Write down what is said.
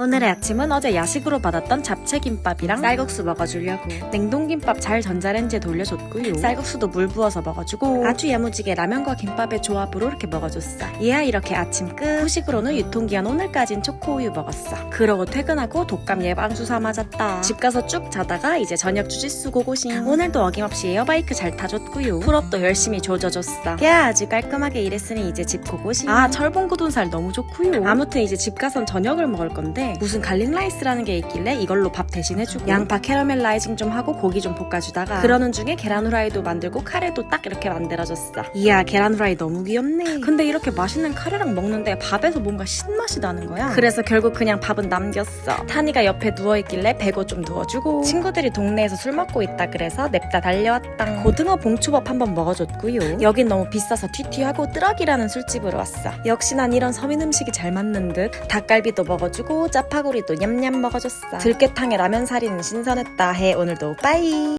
오늘의 아침은 어제 야식으로 받았던 잡채김밥이랑 쌀국수 먹어주려고. 냉동김밥 잘 전자레인지에 돌려줬고요. 쌀국수도 물 부어서 먹어주고 아주 야무지게 라면과 김밥의 조합으로 이렇게 먹어줬어. 이야 이렇게 아침 끝 후식으로는 유통기한 오늘까진 초코우유 먹었어. 그러고 퇴근하고 독감 예방주사 맞았다. 집 가서 쭉 자다가 이제 저녁 주짓수 고고싱. 오늘도 어김없이 에어바이크 잘 타줬고요. 풀업도 열심히 조져줬어. 야 아주 깔끔하게 일했으니 이제 집 고고싱. 아 철봉구돈살 너무 좋고요. 아무튼 이제 집 가선 저녁을 먹을 건데 무슨 갈릭 라이스라는 게 있길래 이걸로 밥 대신 해주고 양파 캐러멜라이징 좀 하고 고기 좀 볶아주다가 그러는 중에 계란 후라이도 만들고 카레도 딱 이렇게 만들어줬어. 이야 계란 후라이 너무 귀엽네. 근데 이렇게 맛있는 카레랑 먹는데 밥에서 뭔가 신맛이 나는 거야. 그래서 결국 그냥 밥은 남겼어. 타니가 옆에 누워있길래 배고 좀 누워주고 친구들이 동네에서 술 먹고 있다 그래서 냅다 달려왔다. 고등어 봉초밥 한번 먹어줬고요. 여긴 너무 비싸서 튀튀하고 뜨럭이라는 술집으로 왔어. 역시 난 이런 서민 음식이 잘 맞는 듯 닭갈비도 먹어주고 짜파구리도 냠냠 먹어줬어. 들깨탕에 라면 사리는 신선했다. 해. 오늘도 빠이